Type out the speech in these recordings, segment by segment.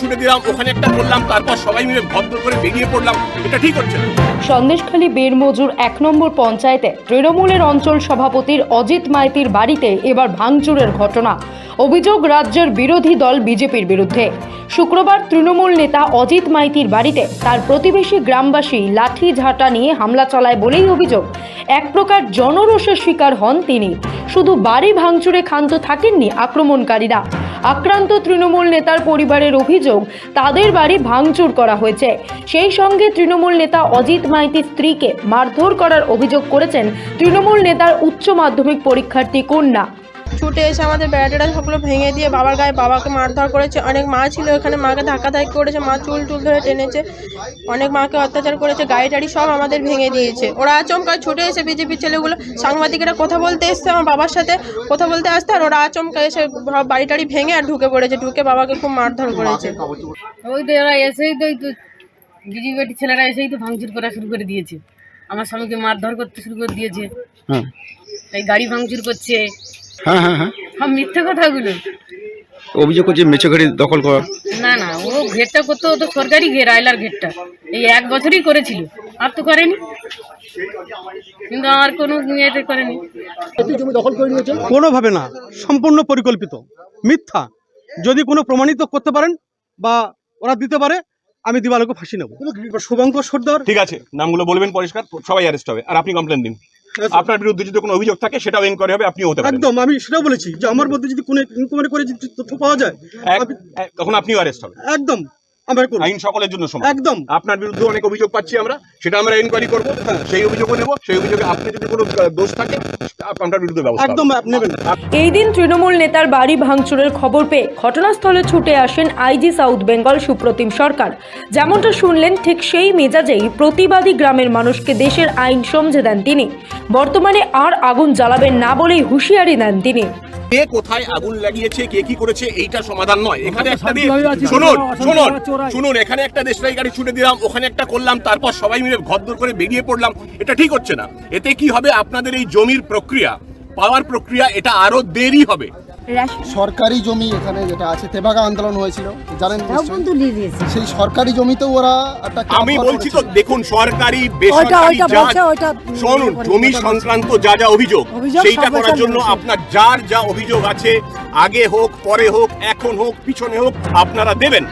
ছুটে দিলাম, ওখানে একটা করলাম তারপর সবাই মিলে ভদ্র করে বেরিয়ে পড়লাম। এটা ঠিক হচ্ছে সন্দেশখালী বেরমজুর এক নম্বর পঞ্চায়েতে তৃণমূলের অঞ্চল সভাপতির অজিত মাইতির বাড়িতে এবার ভাঙচুরের ঘটনা। অভিযোগ, রাজ্যের বিরোধী দল বিজেপির বিরুদ্ধে। শুক্রবার তৃণমূল নেতা অজিত মাইতির বাড়িতে তার প্রতিবেশী গ্রামবাসী লাঠি ঝাঁটা নিয়ে হামলা চালায় বলেই অভিযোগ, এক প্রকার জনরোষের শিকার হন তিনি। শুধু বাড়ি ভাঙচুরে ক্ষান্ত থাকেননি আক্রমণকারীরা। আক্রান্ত তৃণমূল নেতার পরিবারের অভিযোগ, তাদের বাড়ি ভাঙচুর করা হয়েছে। সেই সঙ্গে তৃণমূল নেতা অজিত মাইতির স্ত্রীকে মারধর করার অভিযোগ করেছেন তৃণমূল নেতার উচ্চ মাধ্যমিক পরীক্ষার্থী কন্যা। ছুটে এসে আমাদের বেড়াটেরা সবগুলো ভেঙে দিয়ে বাবার গায়ে বাবাকে মারধর করেছে। অনেক মা ছিল এখানে মাকে ধাক্কা ধাক্কি করেছে মা চুল টুল ধরে টেনেছে অনেক মাকে অত্যাচার করেছে গাড়ি টাড়ি সব আমাদের ভেঙে দিয়েছে। ওরা আচমকা ছুটে এসে বিজেপির ছেলেগুলো সাংবাদিকেরা কথা বলতে এসছে আমার বাবার সাথে কথা বলতে আসতে আর ওরা আচমকা এসে বাড়ি টাড়ি ভেঙে আর ঢুকে পড়েছে ঢুকে বাবাকে খুব মারধর করেছে। ওই তো ওরা এসেই তো এই তো বিজেপি ছেলেরা এসেই তো ভাঙচুর করা শুরু করে দিয়েছে। আমার স্বামীকে মারধর করতে শুরু করে দিয়েছে। হ্যাঁ। এই গাড়ি ভাঙচুর করছে হ্যাঁ হ্যাঁ হ্যাঁ। সব মিথ্যে কথাগুলো। অভিযোগ করছে মেচোগাড়ি দখল করার। না না ও ঘেরটা করতো ও তো সরকারি ঘের আইলার ঘেরটা। এই এক বছরই করেছিল আর তো করেনি। কিন্তু আর কোনো ইয়েতে করেনি। কোনোভাবে না সম্পূর্ণ পরিকল্পিত মিথ্যা। যদি কোনো প্রমাণিত করতে পারেন বা ওরা দিতে পারে আমি দিবালোকে ফাঁসি নেব। শুভঙ্কর সর্দার। ঠিক আছে নামগুলো বলবেন পরিষ্কার সবাই অ্যারেস্ট হবে আর আপনি কমপ্লেন দিন। আপনার বিরুদ্ধে যদি কোনো অভিযোগ থাকে সেটাও এনকোয়ারি হবে আপনিও হতে পারেন। একদম আমি সেটাও বলেছি যে আমার মধ্যে যদি কোনো ইনকোয়ারি করে যদি তথ্য পাওয়া যায় তখন আপনিও অ্যারেস্ট হবে একদম। আমরা করব আইন সকলের জন্য সমান। একদম। আপনার বিরুদ্ধে অনেক অভিযোগ পাচ্ছি আমরা সেটা আমরা এনকোয়ারি করব সেই অভিযোগও নেব সেই অভিযোগে আপনি যদি কোনো দোষ থাকে আপনার বিরুদ্ধে ব্যবস্থা। একদম নেবেন। এই দিন তৃণমূল নেতার বাড়ি ভাঙচুরের খবর পেয়ে ঘটনাস্থলে ছুটে আসেন আইজি সাউথ বেঙ্গল সুপ্রতিম সরকার। যেমনটা শুনলেন ঠিক সেই মেজাজেই প্রতিবাদী গ্রামের মানুষকে দেশের আইন সমঝে দেন তিনি। বর্তমানে আর আগুন জ্বালাবেন না বলেই হুঁশিয়ারি দেন তিনি। কে কোথায় আগুন লাগিয়েছে কে কি করেছে এইটা সমাধান নয়। এখানে একটা শুনুন শুনুন শুনুন এখানে একটা দেশলাই গাড়ি ছুটে দিলাম ওখানে একটা করলাম তারপর সবাই মিলে ঘরদর করে বেরিয়ে পড়লাম। এটা ঠিক হচ্ছে না। এতে কি হবে? আপনাদের এই জমির প্রক্রিয়া পাওয়ার প্রক্রিয়া এটা আরও দেরি হবে। সরকারি জমি এখানে যেটা আছে তেবাগা আন্দোলন হয়েছিল জানেন সেই সরকারি জমিতেও ওরা আমি বলছি তো দেখুন সরকারি বেসরকারি শুনুন জমি সংক্রান্ত যা যা অভিযোগ সেইটা করার জন্য আপনার যার যা অভিযোগ আছে আগে হোক পরে হোক এখন হোক পিছনে হোক আপনারা দেবেন।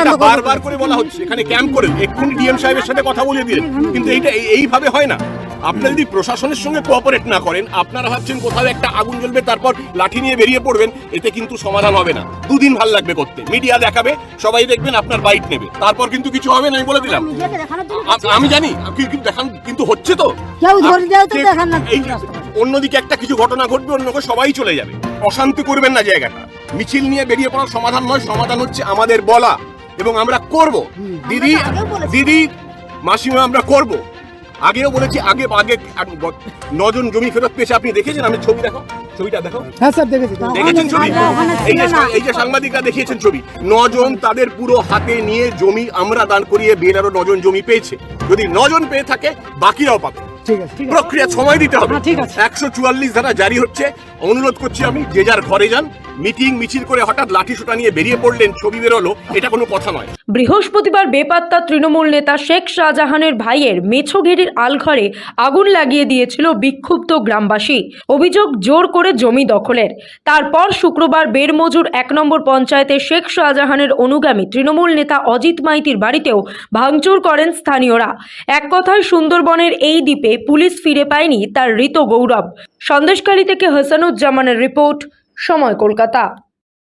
এটা বারবার করে বলা হচ্ছে এখানে ক্যাম্প করে এক্ষুনি ডিএম সাহেবের সাথে কথা বলে দিলেন কিন্তু এইটা এইভাবে হয় না। আপনারা যদি প্রশাসনের সঙ্গে কোঅপারেট না করেন আপনারা ভাবছেন কোথাও একটা আগুন জ্বলবে তারপর লাঠি নিয়ে বেরিয়ে পড়বেন এতে কিন্তু সমাধান হবে না। দুদিন ভালো লাগবে করতে। মিডিয়া দেখাবে সবাই দেখবেন আপনার বাইট নেবে। তারপর কিন্তু কিছু হবে না আমি বলে দিলাম। আমি জানি দেখান কিন্তু হচ্ছে তো। অন্যদিকে একটা কিছু ঘটনা ঘটবে অন্যকে সবাই চলে যাবে। অশান্তি করবেন না জায়গাটা। মিছিল নিয়ে বেরিয়ে পড়ার সমাধান নয় সমাধান হচ্ছে আমাদের বলা। এবং আমরা করব। দিদি দিদি মাসিমা আমরা করব। আগেও বলেছি আগে আগে নজন জমি ফেরত পেয়েছে। আপনি দেখেছেন? আমি ছবি দেখো ছবিটা দেখো। হ্যাঁ স্যার দেখেছি। দেখেছেন ছবি? এই যে এই যে সাংবাদিকরা দেখিয়েছেন ছবি নজন তাদের পুরো হাতে নিয়ে জমি আমরা দান করিয়ে নজন জমি পেয়েছে। যদি নজন পেয়ে থাকে বাকিরাও পাবে। প্রক্রিয়া সময় দিতে হবে। একশো চুয়াল্লিশ ধারা জারি হচ্ছে। অনুরোধ করছি আমি যে যার ঘরে যান মিটিং মিছিল করে হঠাৎ লাঠি সোটা নিয়ে বেরিয়ে পড়লেন ছবি বেরোলো এটা কোনো কথা নয়। বৃহস্পতিবার বেপাত্তা তৃণমূল নেতা শেখ শাহজাহানের ভাইয়ের মেছঘেরির আলঘরে আগুন লাগিয়ে দিয়েছিল বিক্ষুব্ধ গ্রামবাসী। অভিযোগ জোর করে জমি দখলের। তারপর শুক্রবার বেরমজুর এক নম্বর পঞ্চায়েতে শেখ শাহজাহানের অনুগামী তৃণমূল নেতা অজিত মাইতির বাড়িতেও ভাঙচুর করেন স্থানীয়রা। এক কথায় সুন্দরবনের এই দ্বীপে পুলিশ ফিরে পায়নি তার ঋত গৌরব। সন্দেশকারী থেকে হাসানুজ্জামানের রিপোর্ট, সময় কলকাতা।